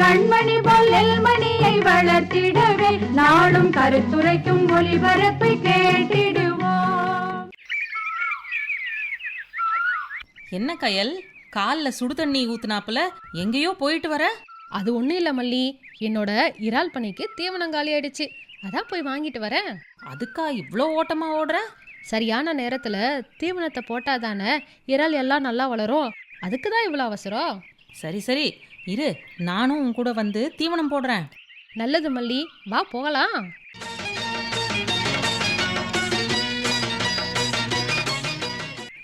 கண்மணி பொல்லல் மணியை வளர்த்திடவே நாடும் கருத்துரைக்கும் ஒளிபரப்பை கேட்டிடுவோம். என்ன கயல்? கால்ல சுடு தண்ணி ஊத்துனாப்புல? எங்கேயோ போயிட்டு வர? அது ஒன்றும் இல்லை மல்லி. என்னோட இறால் பனைக்கு தீவனம் காலி ஆயிடுச்சு. அதான் போய் வாங்கிட்டு வரேன். அதுக்கா இவ்ளோ ஓட்டமா ஓடுற? சரியான நேரத்தில் தீவனத்தை போட்டாதானே இறால் எல்லாம் நல்லா வளரும். அதுக்கு தான் இவ்வளோ அவசரம்? சரி சரி. இரு நானும் உன் கூட வந்து தீவனம் போடுறேன். நல்லது மல்லி வா போகலாம்.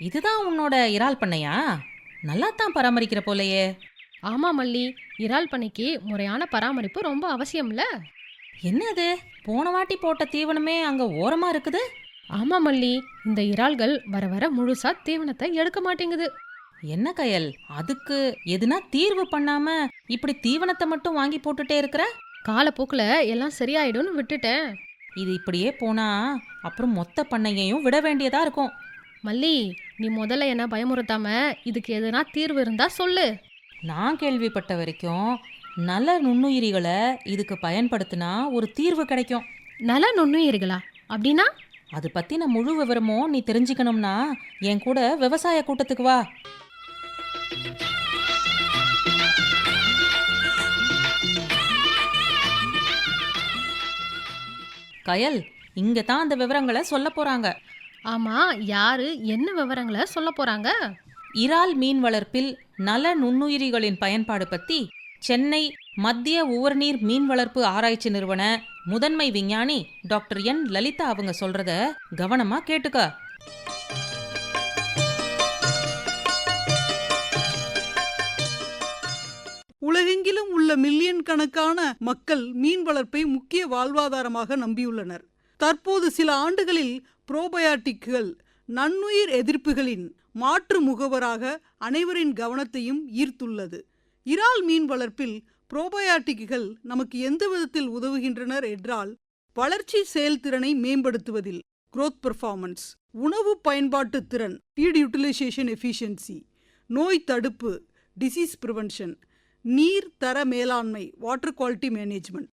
இதுதான் உன்னோட இறால் பண்ணையா? நல்லா தான் பராமரிக்கிற போலயே. ஆமாம் மல்லி இறால் பனைக்கு முறையான பராமரிப்பு ரொம்ப அவசியம்ல. என்னது போன வாட்டி போட்ட தீவனமே அங்க ஓரமா இருக்குது? ஆமாம் மல்லி இந்த இறால்கள் வர வர முழுசா தீவனத்தை எடுக்க மாட்டேங்குது. என்ன கயல்? அதுக்கு எதுனா தீர்வு பண்ணாம இப்படி தீவனத்தை மட்டும் வாங்கி போட்டுட்டே இருக்கிற? காலப்போக்கில் எல்லாம் சரியாயிடும்னு விட்டுட்டேன். இது இப்படியே போனா அப்புறம் மொத்த பண்ணையையும் விட வேண்டியதா இருக்கும். மல்லி நீ முதல்ல என்ன பயமுறுத்தாம இதுக்கு எதுனா தீர்வு இருந்தா சொல்லு. நான் கேள்விப்பட்ட வரைக்கும் நல்ல நுண்ணுயிரிகளை இதுக்கு பயன்படுத்தினா ஒரு தீர்வு கிடைக்கும். நல நுண்ணுயிர்களா? அப்படின்னா? அது பத்தின முழு விவரமும் நீ தெரிஞ்சுக்கணும்னா என் கூட விவசாய கூட்டத்துக்கு வா. கயல் இங்க தான் அந்த விவரங்களை சொல்ல போறாங்க. ஆமா யாரு என்ன விவரங்களை சொல்ல போறாங்க? இறால் மீன் வளர்ப்பில் நல நுண்ணுயிரிகளின் பயன்பாடு பத்தி சென்னை மத்திய உவர்நீர் மீன் வளர்ப்பு ஆராய்ச்சி நிறுவன முதன்மை விஞ்ஞானி டாக்டர் என் லலிதா அவங்க சொல்றத கவனமா கேட்டுக்க. உலகெங்கிலும் உள்ள மில்லியன் கணக்கான மக்கள் மீன் வளர்ப்பை முக்கிய வாழ்வாதாரமாக நம்பியுள்ளனர். தற்போது சில ஆண்டுகளில் புரோபயாட்டிக்குகள் நன்னுயிர் எதிர்ப்புகளின் மாற்று முகவராக அனைவரின் கவனத்தையும் ஈர்த்துள்ளது. இறால் மீன் வளர்ப்பில் புரோபயாட்டிக்குகள் நமக்கு எந்த விதத்தில் உதவுகின்றனர் என்றால் வளர்ச்சி செயல்திறனை மேம்படுத்துவதில் குரோத் பெர்ஃபார்மன்ஸ் உணவு பயன்பாட்டு திறன் ஃபீட் யூட்டிலைசேஷன் எஃபிஷியன்சி நோய் தடுப்பு டிசீஸ் ப்ரிவென்ஷன் நீர் தர மேலாண்மை வாட்டர் குவாலிட்டி மேனேஜ்மெண்ட்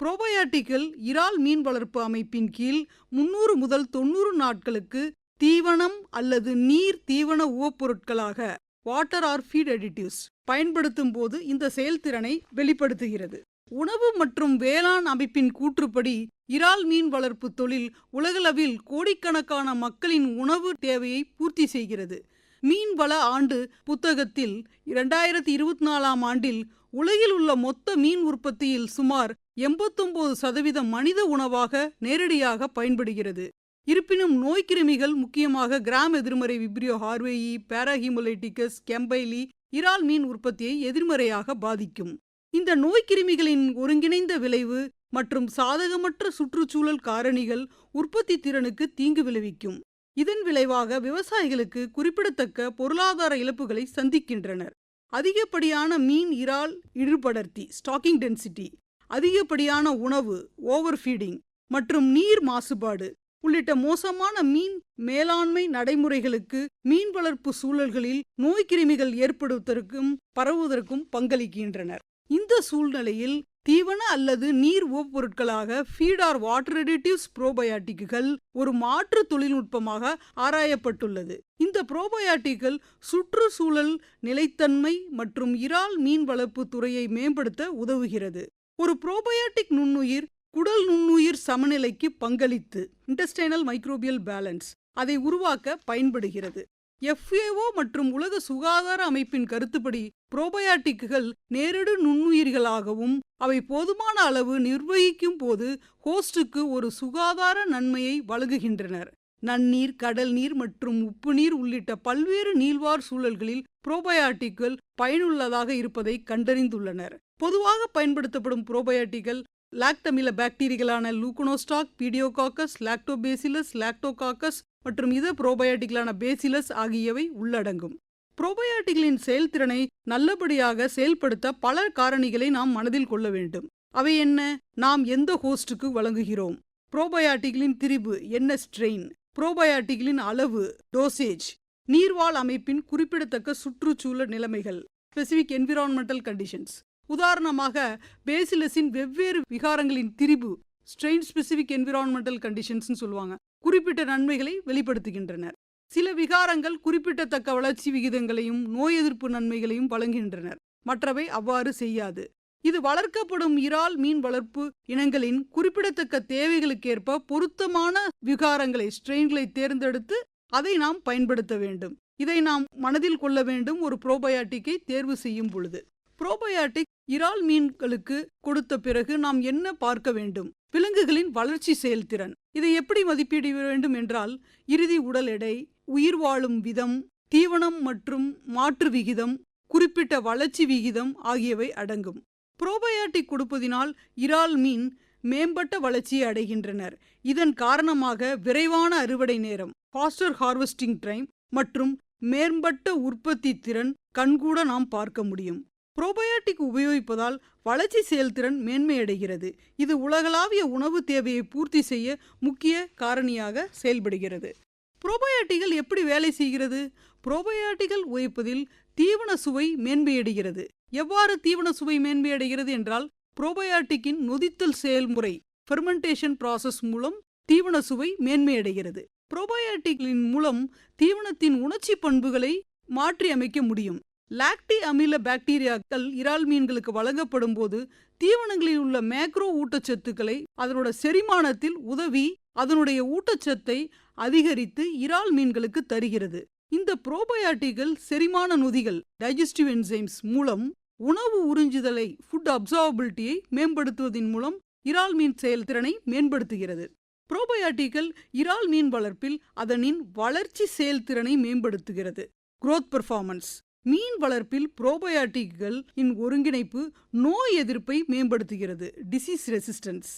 புரோபயாட்டிக்கள் இறால் மீன் வளர்ப்பு அமைப்பின் கீழ் முன்னூறு முதல் தொண்ணூறு நாட்களுக்கு தீவனம் அல்லது நீர் தீவன உவப்பொருட்களாக வாட்டர் ஆர் ஃபீட் அடிட்டிவ்ஸ் பயன்படுத்தும் போது இந்த செயல்திறனை வெளிப்படுத்துகிறது. உணவு மற்றும் வேளாண் அமைப்பின் கூற்றுப்படி இறால் மீன் வளர்ப்பு தொழில் உலகளவில் கோடிக்கணக்கான மக்களின் உணவு தேவையை பூர்த்தி செய்கிறது. மீன்வள ஆண்டு புத்தகத்தில் இரண்டாயிரத்தி இருபத்தி நாலாம் ஆண்டில் உலகில் உள்ள மொத்த மீன் உற்பத்தியில் சுமார் எண்பத்தொன்பது சதவீதம் மனித உணவாக நேரடியாக பயன்படுகிறது. இருப்பினும் நோய்க்கிருமிகள் முக்கியமாக கிராம் எதிர்மறை விப்ரியோ ஹார்வேயி பாராஹிமோலைட்டிகஸ் கெம்பைலி இறால் மீன் உற்பத்தியை எதிர்மறையாக பாதிக்கும். இந்த நோய்க்கிருமிகளின் ஒருங்கிணைந்த விளைவு மற்றும் சாதகமற்ற சுற்றுச்சூழல் காரணிகள் உற்பத்தி திறனுக்கு தீங்கு விளைவிக்கும். இதன் விளைவாக விவசாயிகளுக்கு குறிப்பிடத்தக்க பொருளாதார இழப்புகளை சந்திக்கின்றனர். அதிகப்படியான மீன் இறால் இழுபடர்த்தி ஸ்டாக்கிங் டென்சிட்டி அதிகப்படியான உணவு ஓவர் ஃபீடிங் மற்றும் நீர் மாசுபாடு உள்ளிட்ட மோசமான மீன் மேலாண்மை நடைமுறைகளுக்கு மீன் வளர்ப்பு சூழல்களில் நோய்க்கிருமிகள் ஏற்படுவதற்கும் பரவுவதற்கும் பங்களிக்கின்றனர். இந்த சூழ்நிலையில் தீவன அல்லது நீர் உபப்பொருட்களாக ஃபீடார் வாட்டர் எடிட்டிவ்ஸ் புரோபயாட்டிக்குகள் ஒரு மாற்று தொழில்நுட்பமாக ஆராயப்பட்டுள்ளது. இந்த புரோபயாட்டிக்குகள் சுற்றுச்சூழல் நிலைத்தன்மை மற்றும் இறால் மீன் வளர்ப்பு துறையை மேம்படுத்த உதவுகிறது. ஒரு புரோபயாட்டிக் நுண்ணுயிர் குடல் நுண்ணுயிர் சமநிலைக்கு பங்களித்து இன்டெஸ்டைனல் மைக்ரோபியல் பேலன்ஸ் அதை உருவாக்க பயன்படுகிறது. எஃப்ஏஓ மற்றும் உலக சுகாதார அமைப்பின் கருத்துப்படி புரோபயாட்டிக்குகள் நேரடி நுண்ணுயிர்களாகவும் அவை போதுமான அளவு நிர்வகிக்கும் போது ஹோஸ்டுக்கு ஒரு சுகாதார நன்மையை வழங்குகின்றனர். நன்னீர் கடல் நீர் மற்றும் உப்பு நீர் உள்ளிட்ட பல்வேறு நீள்வார் சூழல்களில் புரோபயாட்டிக்குகள் பயனுள்ளதாக இருப்பதை கண்டறிந்துள்ளனர். பொதுவாக பயன்படுத்தப்படும் புரோபயாட்டிகள் லாக்டமில பாக்டீரியர்களான லூக்கனோஸ்டாக் பீடியோகாக்கஸ் லாக்டோபேசிலஸ் லாக்டோகாக்கஸ் மற்றும் இதர புரோபயாட்டிகளான பேசிலஸ் ஆகியவை உள்ளடங்கும். புரோபயாட்டிகளின் செயல்திறனை நல்லபடியாக செயல்படுத்த பல காரணிகளை நாம் மனதில் கொள்ள வேண்டும். அவை என்ன? நாம் எந்த ஹோஸ்டுக்கு வழங்குகிறோம்? புரோபயாட்டிகளின் திரிபு என்ன ஸ்ட்ரெயின் புரோபயாட்டிகளின் அளவு டோசேஜ் நீர்வாழ் அமைப்பின் குறிப்பிடத்தக்க சுற்றுச்சூழல் நிலைமைகள் ஸ்பெசிபிக் என்விரான்மெண்டல் கண்டிஷன்ஸ் உதாரணமாக பேசிலஸின் வெவ்வேறு விகாரங்களின் திரிபு ஸ்ட்ரெயின் ஸ்பெசிபிக் என்விரான்மெண்டல் கண்டிஷன்ஸ்னு சொல்லுவாங்க. குறிப்பிட்ட நன்மைகளை வெளிப்படுத்துகின்றனர். சில விகாரங்கள் குறிப்பிடத்தக்க வளர்ச்சி விகிதங்களையும் நோய் எதிர்ப்பு நன்மைகளையும் வழங்குகின்றனர். மற்றவை அவ்வாறு செய்யாது. இது வளர்க்கப்படும் இறால் மீன் வளர்ப்பு இனங்களின் குறிப்பிடத்தக்க தேவைகளுக்கேற்ப பொருத்தமான விகாரங்களை ஸ்ட்ரெயின்களை தேர்ந்தெடுத்து அதை நாம் பயன்படுத்த வேண்டும். இதை நாம் மனதில் கொள்ள வேண்டும் ஒரு புரோபயாட்டிக்கை தேர்வு செய்யும் பொழுது. புரோபயாட்டிக் இறால் மீன்களுக்கு கொடுத்த பிறகு நாம் என்ன பார்க்க வேண்டும்? விலங்குகளின் வளர்ச்சி செயல்திறன். இதை எப்படி மதிப்பீடு வேண்டும் என்றால் இறுதி உடல் எடை உயிர் வாழும் விதம் தீவனம் மற்றும் மாற்று விகிதம் குறிப்பிட்ட வளர்ச்சி விகிதம் ஆகியவை அடங்கும். புரோபயாட்டிக் கொடுப்பதினால் இறால் மீன் மேம்பட்ட வளர்ச்சியை அடைகின்றனர். இதன் காரணமாக விரைவான அறுவடை நேரம் ஃபாஸ்டர் ஹார்வெஸ்டிங் டைம் மற்றும் மேம்பட்ட உற்பத்தி திறன் கண்கூட நாம் பார்க்க முடியும். புரோபயாட்டிக் உபயோகிப்பதால் வளர்ச்சி செயல்திறன் மேன்மையடைகிறது. இது உலகளாவிய உணவு தேவையை பூர்த்தி செய்ய முக்கிய காரணியாக செயல்படுகிறது. புரோபயாட்டிகள் எப்படி வேலை செய்கிறது? புரோபயாட்டிகள் உழைப்பதில் தீவன சுவை மேன்மையடைகிறது. எவ்வாறு தீவன சுவை மேன்மையடைகிறது என்றால் புரோபயாட்டிக்கின் நொதித்தல் செயல்முறை ஃபெர்மெண்டேஷன் ப்ராசஸ் மூலம் தீவன சுவை மேன்மையடைகிறது. புரோபயாட்டிகளின் மூலம் தீவனத்தின் உணர்ச்சி பண்புகளை மாற்றி அமைக்க முடியும். லாக்டி அமில பாக்டீரியாக்கள் இறால் மீன்களுக்கு வழங்கப்படும் போது தீவனங்களில் உள்ள மேக்ரோ ஊட்டச்சத்துக்களை அதனோட செரிமானத்தில் உதவி அதனுடைய ஊட்டச்சத்தை அதிகரித்து இறால் மீன்களுக்கு தருகிறது. இந்த புரோபயாட்டிகள் செரிமான நொதிகள் டைஜஸ்டிவ் என்சைம்ஸ் மூலம் உணவு உறிஞ்சுதலை ஃபுட் அப்சார்பிலிட்டியை மேம்படுத்துவதன் மூலம் இறால் மீன் செயல்திறனை மேம்படுத்துகிறது. புரோபயாட்டிகள் இறால் மீன் வளர்ப்பில் அதனின் வளர்ச்சி செயல்திறனை மேம்படுத்துகிறது. குரோத் பெர்ஃபார்மன்ஸ் மீன் வளர்ப்பில் புரோபயாட்டிக்கள் இன் ஒருங்கிணைப்பு நோய் எதிர்ப்பை மேம்படுத்துகிறது டிசீஸ் ரெசிஸ்டன்ஸ்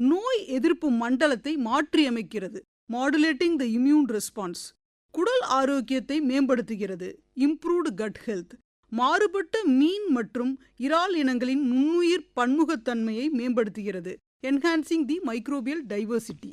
நோய் எதிர்ப்பு மண்டலத்தை மாற்றியமைக்கிறது மாடுலேட்டிங் த இம்யூன் ரெஸ்பான்ஸ் குடல் ஆரோக்கியத்தை மேம்படுத்துகிறது இம்ப்ரூவ்டு கட் ஹெல்த் மாறுபட்ட மீன் மற்றும் இறால் இனங்களின் நுண்ணுயிர் பன்முகத்தன்மையை மேம்படுத்துகிறது என்ஹான்சிங் தி மைக்ரோபியல் டைவர்சிட்டி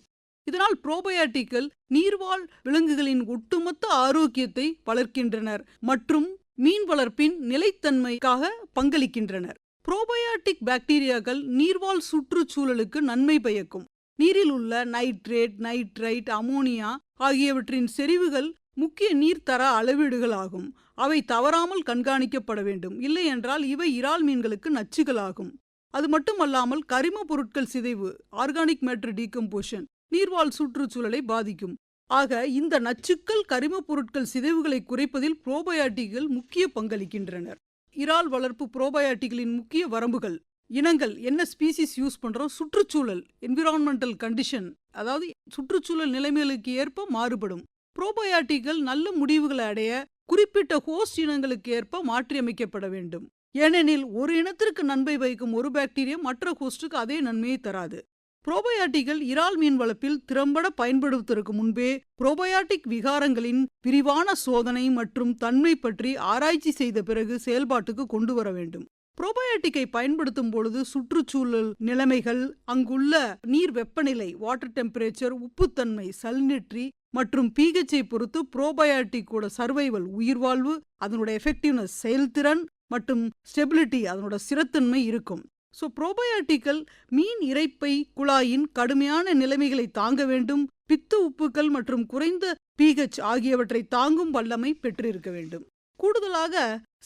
இதனால் புரோபயாட்டிக்கள் நீர்வாழ் விலங்குகளின் ஒட்டுமொத்த ஆரோக்கியத்தை வளர்க்கின்றனர் மற்றும் மீன் வளர்ப்பின் நிலைத்தன்மைக்காக பங்களிக்கின்றனர். புரோபயாட்டிக் பாக்டீரியாக்கள் நீர்வாழ் சுற்றுச்சூழலுக்கு நன்மை பயக்கும். நீரில் உள்ள நைட்ரேட் நைட்ரைட் அமோனியா ஆகியவற்றின் செறிவுகள் முக்கிய நீர்த்தர அளவீடுகள் ஆகும் அவை தவறாமல் கண்காணிக்கப்பட வேண்டும். இல்லை என்றால் இவை இறால் மீன்களுக்கு நச்சுகளாகும். அது மட்டுமல்லாமல் கரிம பொருட்கள் சிதைவு ஆர்கானிக் மேட்ரு டீகம்போஷன் நீர்வாழ் சுற்றுச்சூழலை பாதிக்கும். ஆக இந்த நச்சுக்கள் கரிம பொருட்கள் சிதைவுகளை குறைப்பதில் புரோபயாட்டிகள் முக்கிய பங்களிக்கின்றனர். இறால் வளர்ப்பு புரோபயாட்டிகளின் முக்கிய வரம்புகள் இனங்கள் என்ன ஸ்பீசிஸ் யூஸ் பண்றோம் சுற்றுச்சூழல் என்விரான்மெண்டல் கண்டிஷன் அதாவது சுற்றுச்சூழல் நிலைமைகளுக்கு ஏற்ப மாறுபடும். புரோபயாட்டிகள் நல்ல முடிவுகளை அடைய குறிப்பிட்ட ஹோஸ்ட் இனங்களுக்கு ஏற்ப மாற்றியமைக்கப்பட வேண்டும். ஏனெனில் ஒரு இனத்திற்கு நன்மை வைக்கும் ஒரு பாக்டீரியா மற்ற ஹோஸ்டுக்கு அதே நன்மையை தராது. புரோபயாட்டிகள் இறால் மீன் வளர்ப்பில் திறம்பட பயன்படுத்துவதற்கு முன்பே புரோபயாட்டிக் விகாரங்களின் விரிவான சோதனை மற்றும் தன்மை பற்றி ஆராய்ச்சி செய்த பிறகு செயல்பாட்டுக்கு கொண்டு வர வேண்டும். புரோபயாட்டிக்கை பயன்படுத்தும் பொழுது சுற்றுச்சூழல் நிலைமைகள் அங்குள்ள நீர் வெப்பநிலை வாட்டர் டெம்பரேச்சர் உப்புத்தன்மை சல்னிட்ரி மற்றும் பிஹெச்ஐ பொறுத்து புரோபயாட்டிக்கோட சர்வைவல் உயிர்வாழ்வு அதனுடைய எஃபெக்டிவ்னஸ் செயல்திறன் மற்றும் ஸ்டெபிலிட்டி அதனோட ஸ்திரத்தன்மை இருக்கும். ஸோ புரோபயாட்டிக்கல் மீன் இரைப்பை குழாயின் கடுமையான நிலைமைகளை தாங்க வேண்டும். பித்து உப்புக்கள் மற்றும் குறைந்த பிஹெச் ஆகியவற்றை தாங்கும் வல்லமை பெற்றிருக்க வேண்டும். கூடுதலாக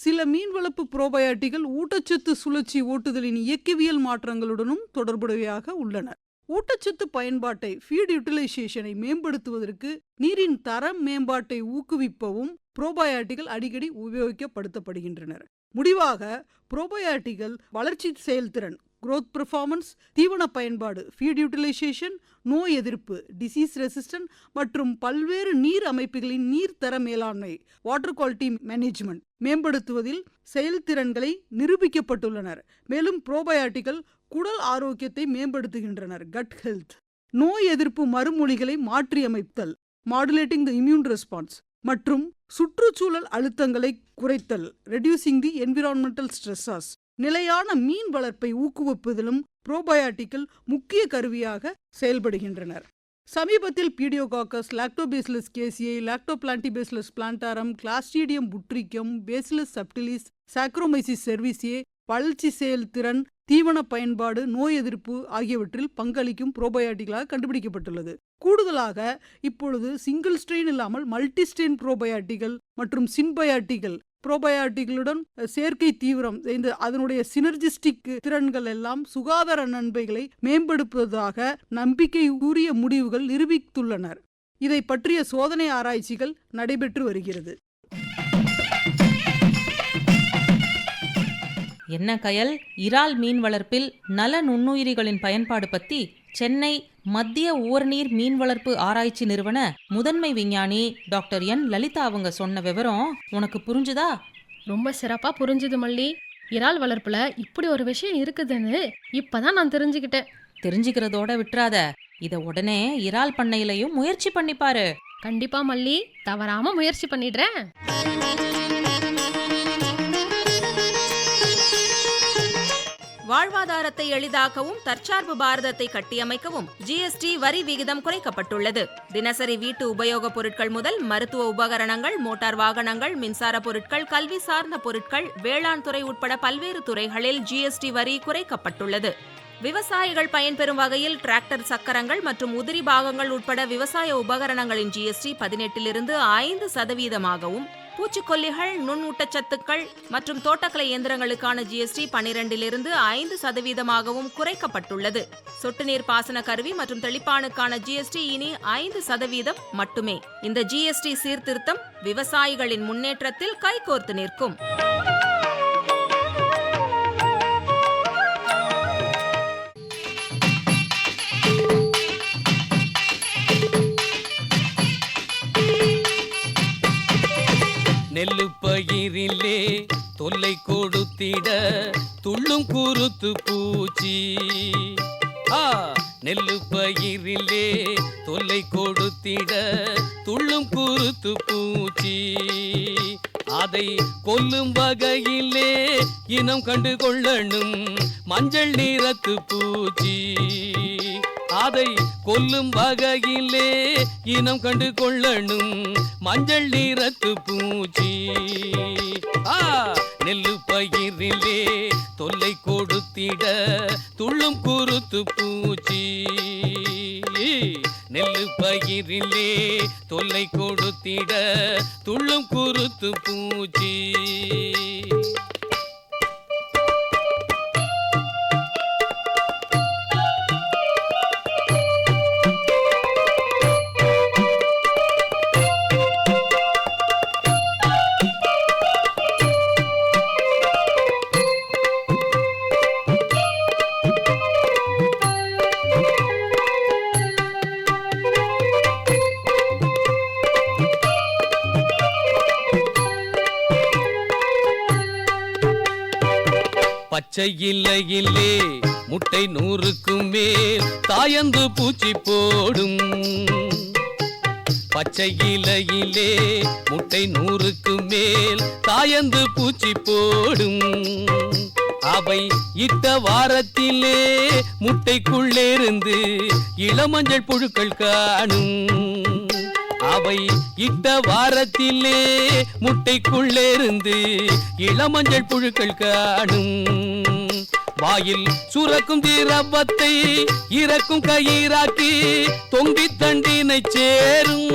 சில மீன் வளர்ப்பு புரோபயாட்டிகள் ஊட்டச்சத்து சுழற்சி ஓட்டுதலின் இயக்கவியல் மாற்றங்களுடனும் தொடர்புடையவையாக உள்ளன. ஊட்டச்சத்து பயன்பாட்டை ஃபீட் யூட்டிலைசேஷனை மேம்படுத்துவதற்கு நீரின் தரம் மேம்பாட்டை ஊக்குவிப்பவும் புரோபயாட்டிகள் அடிக்கடி உபயோகிக்கப்படுத்தப்படுகின்றனர். முடிவாக புரோபயாட்டிகள் வளர்ச்சி செயல்திறன் க்ரோத் பெர்ஃபார்மன்ஸ் தீவன பயன்பாடு ஃபீட் யூட்டிலைசேஷன் நோய் எதிர்ப்பு டிசீஸ் ரெசிஸ்டன்ட் மற்றும் பல்வேறு நீர் அமைப்புகளின் நீர்த்தர மேலாண்மை வாட்டர் குவாலிட்டி மேனேஜ்மெண்ட் மேம்படுத்துவதில் செயல்திறன்களை நிரூபிக்கப்பட்டுள்ளனர். மேலும் புரோபயாட்டிகள் குடல் ஆரோக்கியத்தை மேம்படுத்துகின்றனர். கட் ஹெல்த் நோய் எதிர்ப்பு மறுமொழிகளை மாற்றியமைத்தல் மாடுலேட்டிங் த இம்யூன் ரெஸ்பான்ஸ் மற்றும் சுற்றுச்சூழல் அழுத்தங்களை குறைத்தல் ரெடியூசிங் தி என்விரான்மெண்டல் ஸ்ட்ரெஸ்ஸஸ் நிலையான மீன் வளர்ப்பை ஊக்குவிப்பதிலும் புரோபயாட்டிகள் முக்கிய கருவியாக செயல்படுகின்றனர். சமீபத்தில் Pediococcus Lactobacillus கேசியை Lactiplantibacillus plantarum Clostridium butyricum Bacillus subtilis Saccharomyces cerevisiae வளர்ச்சி செயல்திறன் தீவன பயன்பாடு நோய் எதிர்ப்பு ஆகியவற்றில் பங்களிக்கும் புரோபயாட்டிகளாக கண்டுபிடிக்கப்பட்டுள்ளது. கூடுதலாக இப்பொழுது சிங்கிள் ஸ்ட்ரெயின் இல்லாமல் மல்டி ஸ்ட்ரெயின் ப்ரோபயாட்டிகள் மற்றும் சின்பயாட்டிகள் புரோபயாட்டிகளுடன் செயற்கை தீவிரம் இந்த அதனுடைய சினர்ஜிஸ்டிக் திறன்கள் எல்லாம் சுகாதார நன்மைகளை மேம்படுத்துவதாக நம்பிக்கை கூறிய முடிவுகள் நிரூபித்துள்ளனர். இதை பற்றிய சோதனை ஆராய்ச்சிகள் நடைபெற்று வருகிறது. என்ன கயல்? இறால் மீன் வளர்ப்பில் நல நுண்ணுயிரிகளின் பயன்பாடு பற்றி சென்னை மத்திய ஊர்நீர் மீன் வளர்ப்பு ஆராய்ச்சி நிறுவன முதன்மை விஞ்ஞானி டாக்டர் என். லலிதா அவங்க சொன்ன விவரம் உனக்கு புரிஞ்சுதா? ரொம்ப சிறப்பா புரிஞ்சுது மல்லி. இறால் வளர்ப்புல இப்படி ஒரு விஷயம் இருக்குதுன்னு இப்பதான் நான் தெரிஞ்சுக்கிட்டேன். தெரிஞ்சுக்கிறதோட விட்டுறாத. இத உடனே இறால் பண்ணையிலையும் முயற்சி பண்ணிப்பாரு கண்டிப்பா மல்லி. தவறாம முயற்சி பண்ணிடுறேன். வாழ்வாதாரத்தை எளிதாக்கவும் தற்சார்பு பாரதத்தை கட்டியமைக்கவும் ஜிஎஸ்டி வரி விகிதம் குறைக்கப்பட்டுள்ளது. தினசரி வீட்டு உபயோகப் பொருட்கள் முதல் மருத்துவ உபகரணங்கள் மோட்டார் வாகனங்கள் மின்சார பொருட்கள் கல்வி சார்ந்த பொருட்கள் வேளாண் துறை உட்பட பல்வேறு துறைகளில் ஜிஎஸ்டி வரி குறைக்கப்பட்டுள்ளது. விவசாயிகள் பயன்பெறும் வகையில் டிராக்டர் சக்கரங்கள் மற்றும் உதிரி பாகங்கள் உட்பட விவசாய உபகரணங்களின் ஜிஎஸ்டி பதினெட்டிலிருந்து ஐந்து சதவீதமாகவும் பூச்சிக்கொல்லிகள் நுண்ணூட்டச்சத்துக்கள் மற்றும் தோட்டக்கலை இயந்திரங்களுக்கான ஜிஎஸ்டி பனிரெண்டிலிருந்து ஐந்து சதவீதமாகவும் குறைக்கப்பட்டுள்ளது. சொட்டு நீர் பாசன கருவி மற்றும் தெளிப்பானுக்கான ஜிஎஸ்டி இனி ஐந்து சதவீதம் மட்டுமே. இந்த ஜிஎஸ்டி சீர்திருத்தம் விவசாயிகளின் முன்னேற்றத்தில் கைகோர்த்து நிற்கும். நெல்லு பயிரிலே தொல்லை கொடுத்திட துள்ளும் குருத்து பூச்சி. ஆ நெல்லு பயிரிலே தொல்லை கொடுத்திட துள்ளும் குருத்து பூச்சி. அதை கொல்லும் வகையிலே இனம் கண்டு கொள்ளணும் மஞ்சள் நிறத்து பூச்சி. அதை கொல்லும் வகையிலே இனம் கண்டு கொள்ளணும். மஞ்சள் நிறத்து பூச்சி. ஆ நெல்லு பயிரிலே தொல்லை கொடுத்திட துள்ளும் குருத்து பூச்சி. நெல்லு பயிரிலே தொல்லை கொடுத்திட துள்ளும் குருத்து பூச்சி. பச்சை இல்லையில்லே முட்டை நூறுக்கும் மேல் தாயந்து பூச்சி போடும். பச்சை இலையிலே முட்டை நூறுக்கும் மேல் தாயந்து பூச்சி போடும். அவை இட்ட வாரத்திலே முட்டைக்குள்ளேருந்து இளமஞ்சள் புழுக்கள் காணும். அவை இட்ட வாரத்திலே முட்டைக்குள்ளேருந்து இளமஞ்சள் புழுக்கள் காணும். வாயில் சுரக்கும் திரவத்தை இறக்கும் கயிறாக்கி தொங்கி தண்டினை சேரும்.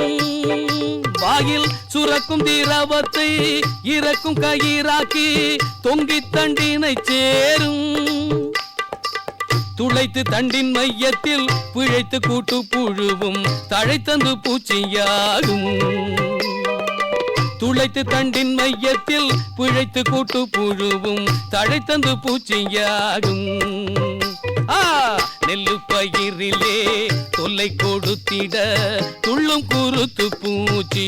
வாயில் சுரக்கும் திரவத்தை இறக்கும் கயிறாக்கி தொங்கி தண்டினை சேரும். துளைத்து தண்டின் மையத்தில் பிழைத்து கூட்டு புழுவும் தழைத்தந்து பூச்சியாகும் துளைத்து தண்டின் மையத்தில் பிழைத்து கூட்டு புழுவும் தழைத்தந்து பூச்சியாகும் நெல்லு பயிரிலே தொல்லை கொடுத்திட துள்ளும் குருத்து பூச்சி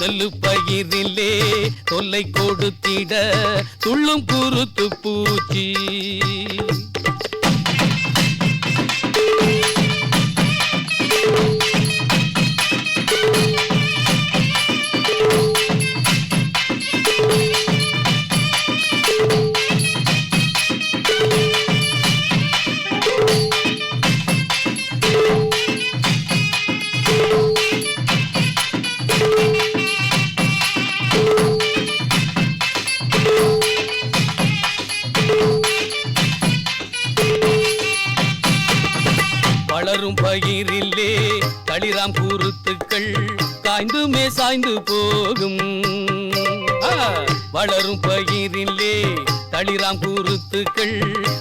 நெல்லு பயிரிலே தொல்லை கொடுத்திட துள்ளும் குருத்து பூச்சி பயிரில்லே களிராம் கூறுத்துக்கள் காய்ந்துமே சாய்ந்து போகும். வளரும் பயிரில்லே தளிராம் கூறுத்துக்கள்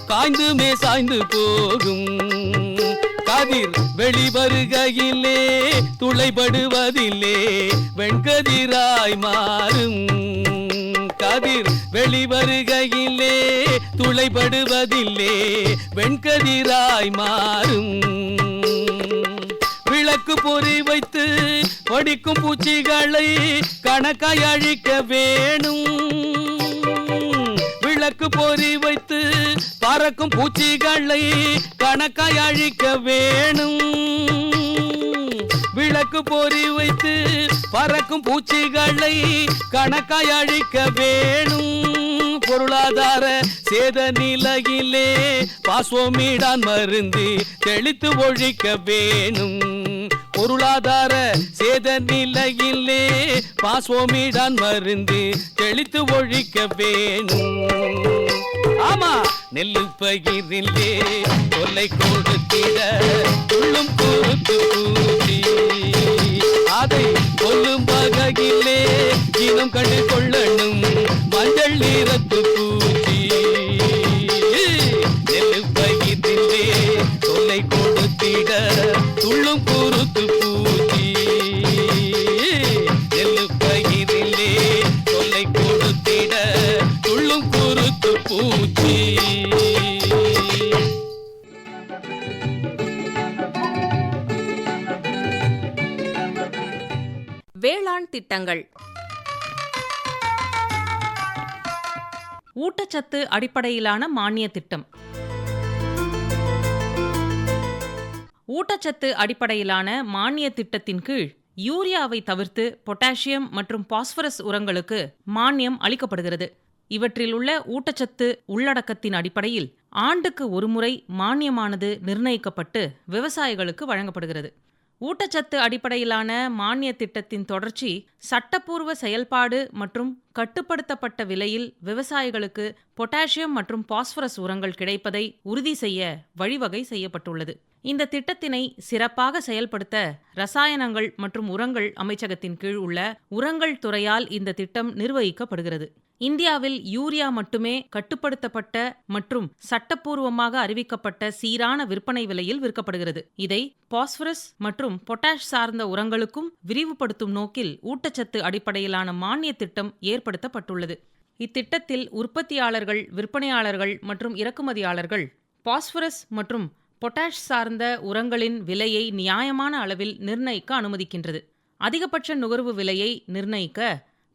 காய்ந்துமே சாய்ந்து போகும். கதிர் வெளிவருகையிலே துளைபடுவதில்லே வெண்கதிராய் மாறும். கதிர் வெளிவருகையிலே துளைபடுவதில்லே வெண்கதிராய் மாறும். விளக்கு பொறி வைத்து படிக்கும் பூச்சிகளை கணக்காய் அழிக்க வேணும். விளக்கு பொறி வைத்து பறக்கும் பூச்சிகளை கணக்காய் அழிக்க வேணும். விளக்கு பொறி வைத்து பறக்கும் பூச்சிகளை கணக்காய் அழிக்க வேணும். பொருளாதார சேத நிலையிலே பாஸ்வோமீடான் மருந்து தெளித்து ஒழிக்க வேணும். பொருளாதார சேத நிலையிலே பாஸ்வோமிடான் மருந்து தெளித்து ஒழிக்க வேணும். ஆமா நெல்லு பயிரிலே கொல்லை கொடுத்திட உள்ளும் பொறுத்து பூச்சி அதை கொல்லும் வகையிலே இனம் கண்டு கொள்ளணும் மஞ்சள் நிறத்து பூச்சி நெல்லு பயிரிலே தொல்லை கொடுத்திட துள்ளும் குறுத்து பூச்சி. நெல்லு பயிரிலே தொல்லை கொடுத்திட துள்ளும் குறுத்து பூச்சி. வேளாண் திட்டங்கள். ஊட்டச்சத்து அடிப்படையிலான மானிய திட்டம். ஊட்டச்சத்து அடிப்படையிலான மானிய திட்டத்தின் கீழ் யூரியாவை தவிர்த்து பொட்டாசியம் மற்றும் பாஸ்பரஸ் உரங்களுக்கு மானியம் அளிக்கப்படுகிறது. இவற்றில் உள்ள ஊட்டச்சத்து உள்ளடக்கத்தின் அடிப்படையில் ஆண்டுக்கு ஒருமுறை மானியமானது நிர்ணயிக்கப்பட்டு விவசாயிகளுக்கு வழங்கப்படுகிறது. ஊட்டச்சத்து அடிப்படையிலான மானிய திட்டத்தின் தொடர்ச்சி சட்டப்பூர்வ செயல்பாடு மற்றும் கட்டுப்படுத்தப்பட்ட விலையில் விவசாயிகளுக்கு பொட்டாசியம் மற்றும் பாஸ்பரஸ் உரங்கள் கிடைப்பதை உறுதி செய்ய வழிவகை செய்யப்பட்டுள்ளது. இந்த திட்டத்தினை சிறப்பாக செயல்படுத்த ரசாயனங்கள் மற்றும் உரங்கள் அமைச்சகத்தின் கீழ் உள்ள உரங்கள் துறையால் இந்த திட்டம் நிர்வகிக்கப்படுகிறது. இந்தியாவில் யூரியா மட்டுமே கட்டுப்படுத்தப்பட்ட மற்றும் சட்டப்பூர்வமாக அறிவிக்கப்பட்ட சீரான விற்பனை விலையில் விற்கப்படுகிறது. இதை பாஸ்பரஸ் மற்றும் பொட்டாஷ் சார்ந்த உரங்களுக்கும் விரிவுபடுத்தும் நோக்கில் ஊட்டச்சத்து அடிப்படையிலான மானிய திட்டம் ஏற்படுத்தப்பட்டுள்ளது. இத்திட்டத்தில் உற்பத்தியாளர்கள் விற்பனையாளர்கள் மற்றும் இறக்குமதியாளர்கள் பாஸ்பரஸ் மற்றும் பொட்டாஷ் சார்ந்த உரங்களின் விலையை நியாயமான அளவில் நிர்ணயிக்க அனுமதிக்கின்றது. அதிகபட்ச நுகர்வு விலையை நிர்ணயிக்க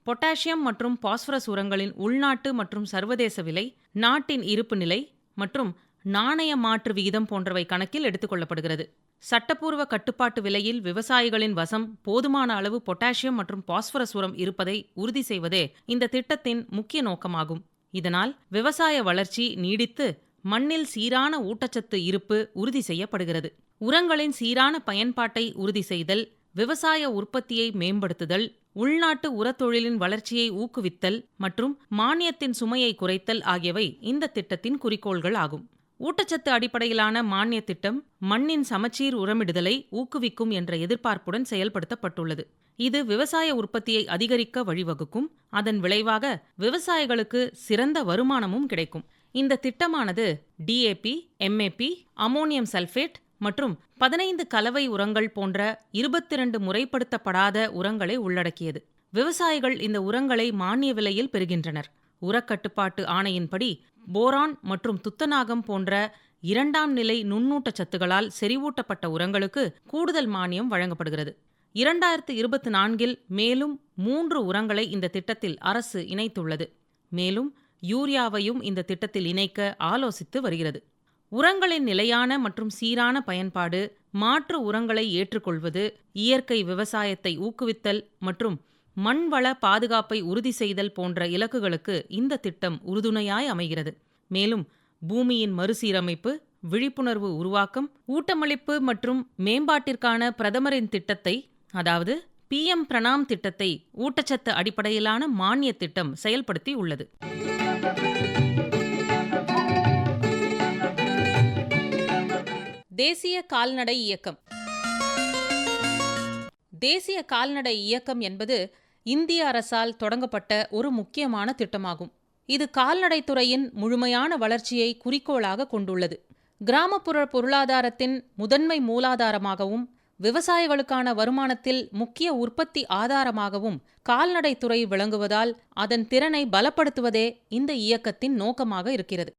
பொட்டாசியம் மற்றும் பாஸ்பரஸ் உரங்களின் உள்நாட்டு மற்றும் சர்வதேச விலை நாட்டின் இருப்பு நிலை மற்றும் நாணய மாற்று விகிதம் போன்றவை கணக்கில் எடுத்துக்கொள்ளப்படுகிறது சட்டப்பூர்வ கட்டுப்பாட்டு விலையில் விவசாயிகளின் வசம் போதுமான அளவு பொட்டாசியம் மற்றும் பாஸ்பரஸ் உரம் இருப்பதை உறுதி செய்வதே இந்த திட்டத்தின் முக்கிய நோக்கமாகும். இதனால் விவசாய வளர்ச்சி நீடித்து மண்ணில் சீரான ஊட்டச்சத்து இருப்பு உறுதி செய்யப்படுகிறது. உரங்களின் சீரான பயன்பாட்டை உறுதி செய்தல் விவசாய உற்பத்தியை மேம்படுத்துதல் உள்நாட்டு உரத்தொழிலின் வளர்ச்சியை ஊக்குவித்தல் மற்றும் மானியத்தின் சுமையை குறைத்தல் ஆகியவை இந்த திட்டத்தின் குறிக்கோள்கள் ஆகும். ஊட்டச்சத்து அடிப்படையிலான மானிய திட்டம் மண்ணின் சமச்சீர் உரமிடுதலை ஊக்குவிக்கும் என்ற எதிர்பார்ப்புடன் செயல்படுத்தப்பட்டுள்ளது. இது விவசாய உற்பத்தியை அதிகரிக்க வழிவகுக்கும் அதன் விளைவாக விவசாயிகளுக்கு சிறந்த வருமானமும் கிடைக்கும். இந்த திட்டமானது டிஏபி எம்ஏபி அமோனியம் சல்ஃபேட் மற்றும் பதினைந்து கலவை உரங்கள் போன்ற இருபத்தி இரண்டு முறைப்படுத்தப்படாத உரங்களை உள்ளடக்கியது. விவசாயிகள் இந்த உரங்களை மானிய விலையில் பெறுகின்றனர். உரக்கட்டுப்பாட்டு ஆணையின்படி போரான் மற்றும் துத்தநாகம் போன்ற இரண்டாம் நிலை நுண்ணூட்டச்சத்துகளால் செறிவூட்டப்பட்ட உரங்களுக்கு கூடுதல் மானியம் வழங்கப்படுகிறது. இரண்டாயிரத்து இருபத்தி நான்கில் மேலும் மூன்று உரங்களை இந்த திட்டத்தில் அரசு இணைத்துள்ளது. மேலும் யூரியாவையும் இந்த திட்டத்தில் இணைக்க ஆலோசித்து வருகிறது. உரங்களின் நிலையான மற்றும் சீரான பயன்பாடு மாற்று உரங்களை ஏற்றுக்கொள்வது இயற்கை விவசாயத்தை ஊக்குவித்தல் மற்றும் மண்வள பாதுகாப்பை உறுதி செய்தல் போன்ற இலக்குகளுக்கு இந்த திட்டம் உறுதுணையாய் அமைகிறது. மேலும் பூமியின் மறுசீரமைப்பு விழிப்புணர்வு உருவாக்கம் ஊட்டமளிப்பு மற்றும் மேம்பாட்டிற்கான பிரதமரின் திட்டத்தை அதாவது பிஎம் பிரணாம் திட்டத்தை ஊட்டச்சத்து அடிப்படையிலான மானிய திட்டம் செயல்படுத்தி உள்ளது. தேசிய கால்நடை இயக்கம். தேசிய கால்நடை இயக்கம் என்பது இந்திய அரசால் தொடங்கப்பட்ட ஒரு முக்கியமான திட்டமாகும். இது கால்நடைத்துறையின் முழுமையான வளர்ச்சியை குறிக்கோளாக கொண்டுள்ளது. கிராமப்புற பொருளாதாரத்தின் முதன்மை மூலாதாரமாகவும் விவசாயிகளுக்கான வருமானத்தில் முக்கிய உற்பத்தி ஆதாரமாகவும் கால்நடைத்துறை விளங்குவதால் அதன் திறனை பலப்படுத்துவதே இந்த இயக்கத்தின் நோக்கமாக இருக்கிறது.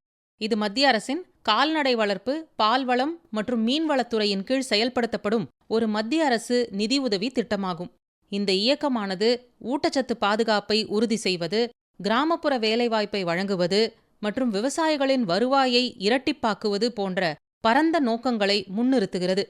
இது மத்திய அரசின் கால்நடை வளர்ப்பு பால்வளம் மற்றும் மீன்வளத்துறையின் கீழ் செயல்படுத்தப்படும் ஒரு மத்திய அரசு நிதியுதவி திட்டமாகும். இந்த இயக்கமானது ஊட்டச்சத்து பாதுகாப்பை உறுதி செய்வது கிராமப்புற வேலைவாய்ப்பை வழங்குவது மற்றும் விவசாயிகளின் வருவாயை இரட்டிப்பாக்குவது போன்ற பரந்த நோக்கங்களை முன்னிறுத்துகிறது.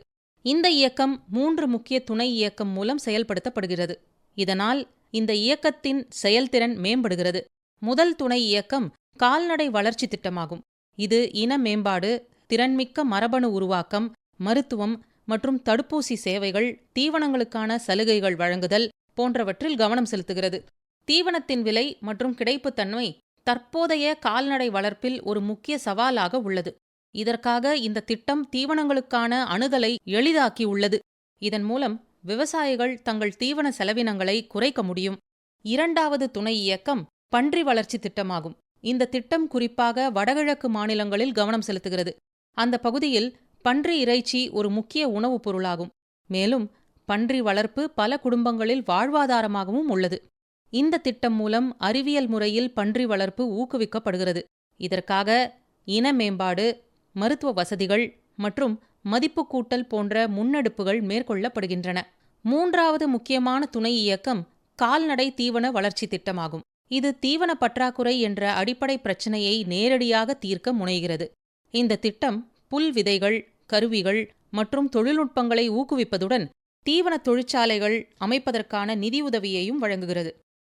இந்த இயக்கம் மூன்று முக்கிய துணை இயக்கம் மூலம் செயல்படுத்தப்படுகிறது. இதனால் இந்த இயக்கத்தின் செயல்திறன் மேம்படுகிறது. முதல் துணை இயக்கம் கால்நடை வளர்ச்சி திட்டமாகும். இது இன மேம்பாடு திறன்மிக்க மரபணு உருவாக்கம் மருத்துவம் மற்றும் தடுப்பூசி சேவைகள் தீவனங்களுக்கான சலுகைகள் வழங்குதல் போன்றவற்றில் கவனம் செலுத்துகிறது. தீவனத்தின் விலை மற்றும் கிடைப்புத்தன்மை தற்போதைய கால்நடை வளர்ப்பில் ஒரு முக்கிய சவாலாக உள்ளது. இதற்காக இந்த திட்டம் தீவனங்களுக்கான அணுகலை எளிதாக்கி உள்ளது இதன் மூலம் விவசாயிகள் தங்கள் தீவன செலவினங்களை குறைக்க முடியும். இரண்டாவது துணை இயக்கம் பன்றி வளர்ச்சி திட்டமாகும். இந்த திட்டம் குறிப்பாக வடகிழக்கு மாநிலங்களில் கவனம் செலுத்துகிறது. அந்த பகுதியில் பன்றி இறைச்சி ஒரு முக்கிய உணவுப் பொருளாகும். மேலும் பன்றி வளர்ப்பு பல குடும்பங்களில் வாழ்வாதாரமாகவும் உள்ளது. இந்த திட்டம் மூலம் அறிவியல் முறையில் பன்றி வளர்ப்பு ஊக்குவிக்கப்படுகிறது. இதற்காக இன மேம்பாடு மருத்துவ வசதிகள் மற்றும் மதிப்பு கூட்டல் போன்ற முன்னெடுப்புகள் மேற்கொள்ளப்படுகின்றன. மூன்றாவது முக்கியமான துணை இயக்கம் கால்நடை தீவன வளர்ச்சி திட்டமாகும். இது தீவன பற்றாக்குறை என்ற அடிப்படை பிரச்சினையை நேரடியாக தீர்க்க முனைகிறது. இந்த திட்டம் புல் விதைகள் கருவிகள் மற்றும் தொழில்நுட்பங்களை ஊக்குவிப்பதுடன் தீவன தொழிற்சாலைகள் அமைப்பதற்கான நிதியுதவியையும் வழங்குகிறது.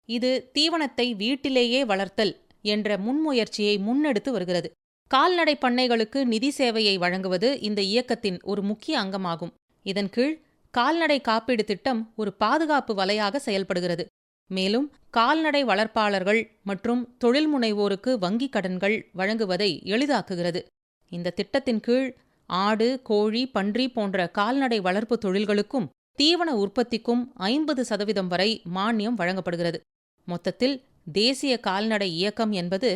இது தீவனத்தை வீட்டிலேயே வளர்த்தல் என்ற முன்முயற்சியை முன்னெடுத்து வருகிறது. கால்நடை பண்ணைகளுக்கு நிதி சேவையை வழங்குவது இந்த இயக்கத்தின் ஒரு முக்கிய அங்கமாகும். இதன் கீழ் கால்நடை காப்பீடு திட்டம் ஒரு பாதுகாப்பு வலையாக செயல்படுகிறது. மேலும் கால்நடை வளர்ப்பாளர்கள் மற்றும் தொழில் முனைவோருக்கு வங்கிக் கடன்கள் வழங்குவதை எளிதாக்குகிறது. இந்த திட்டத்தின் கீழ் ஆடு கோழி பன்றி போன்ற கால்நடை வளர்ப்பு தொழில்களுக்கும் தீவன உற்பத்திக்கும் ஐம்பது சதவீதம் வரை மானியம் வழங்கப்படுகிறது. மொத்தத்தில் தேசிய கால்நடை இயக்கம் என்பது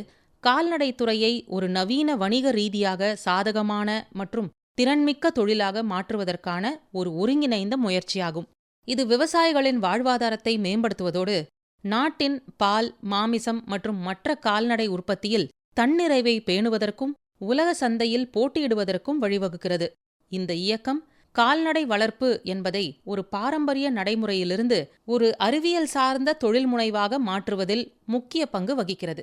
கால்நடைத்துறையை ஒரு நவீன வணிக ரீதியாக சாதகமான மற்றும் திறன்மிக்க தொழிலாக மாற்றுவதற்கான ஒரு ஒருங்கிணைந்த முயற்சியாகும். இது விவசாயிகளின் வாழ்வாதாரத்தை மேம்படுத்துவதோடு நாட்டின் பால் மாமிசம் மற்றும் மற்ற கால்நடை உற்பத்தியில் தன்னிறைவை பேணுவதற்கும் உலக சந்தையில் போட்டியிடுவதற்கும் வழிவகுக்கிறது. இந்த இயக்கம் கால்நடை வளர்ப்பு என்பதை ஒரு பாரம்பரிய நடைமுறையிலிருந்து ஒரு அறிவியல் சார்ந்த தொழில் முனைவாக மாற்றுவதில் முக்கிய பங்கு வகிக்கிறது.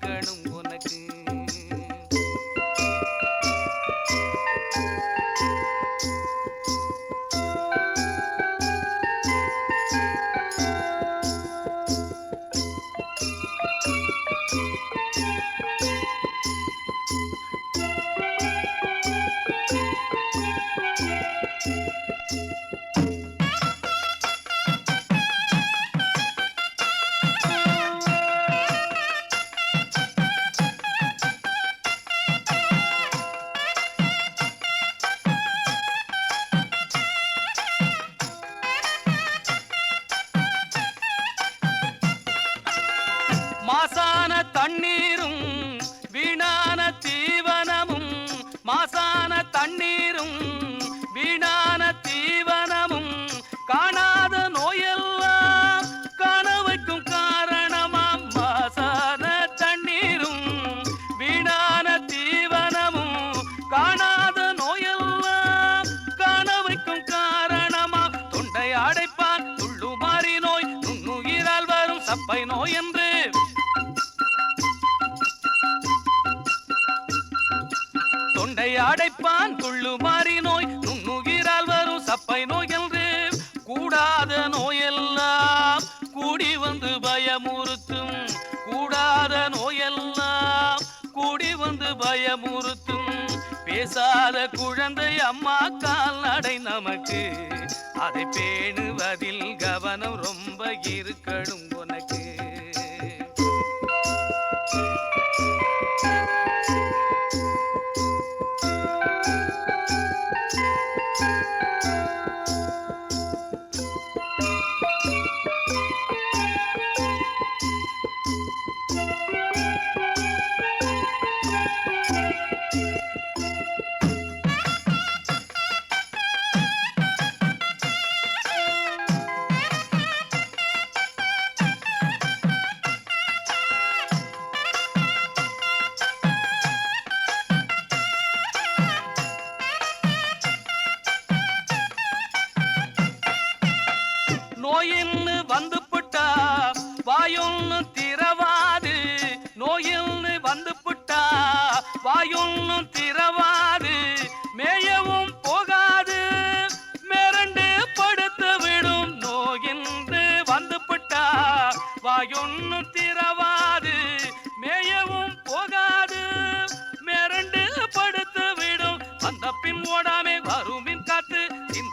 அடைப்பான். துள்ளுமாறி நோய் நுண்ணுகிறால் வரும் சப்பை நோய் என்று கூடாத நோயெல்லாம் கூடி வந்து பயமுறுத்தும். கூடாத நோயெல்லாம் கூடி வந்து பயமுறுத்தும். பேசாத குழந்தை அம்மா கால் நடை நமக்கு. அதை பேணுவதில் கவனம் ரொம்ப இருக்கணும்.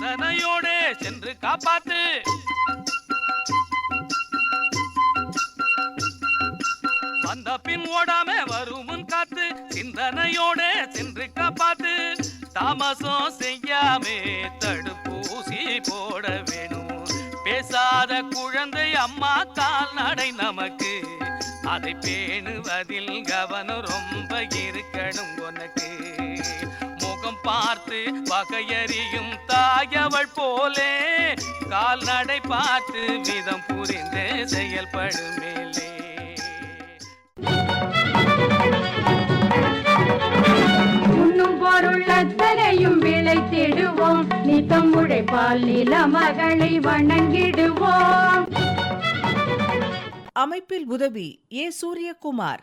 சிந்தனையோடு சென்று காப்பாத்து. வந்த பின் ஓடாம வருமுன் காத்து சிந்தனையோட சென்று காப்பாத்து. தாமசம் செய்யாமே தடுப்பூசி போட வேணும். பேசாத குழந்தை அம்மா கால் நடை நமக்கு. அதை பேணுவதில் கவனம் ரொம்ப இருக்கணும் உனக்கு. பார்த்து பகையறியும் தாயவள் போலே கால்நடை பார்த்து விதம் புரிந்து செயல்படும் மேலே. உண்ணும் பொருள் அத்தனையும் விளைத்திடுவோம் நித்தம் உழைப்பால் நில மகளை வணங்கிடுவோம். அமைப்பில் உதவி ஏ சூரியகுமார்.